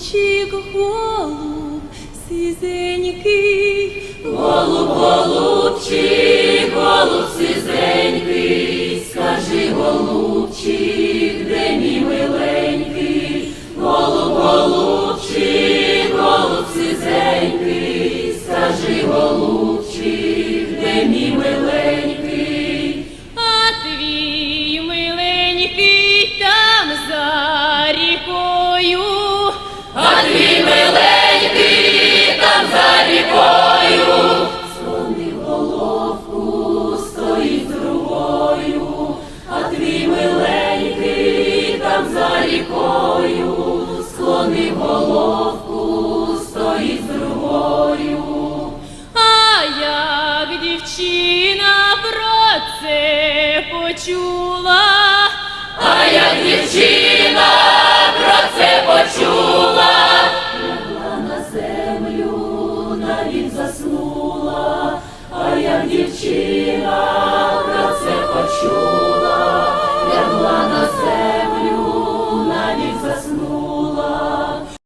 голуб сизенький, Голуб, голубчик, голуб сизенький, скажи, голубчик, де мій миленький, голуб, голубчик, голуб сизенький, скажи, голубчик, де мій миленький. а твій миленький там за рікою, склонив головку, стоїть з другою. А як дівчина про це почула, А як дівчина про це почула, лягла на землю, навіть заснула, а як дівчина Jesus.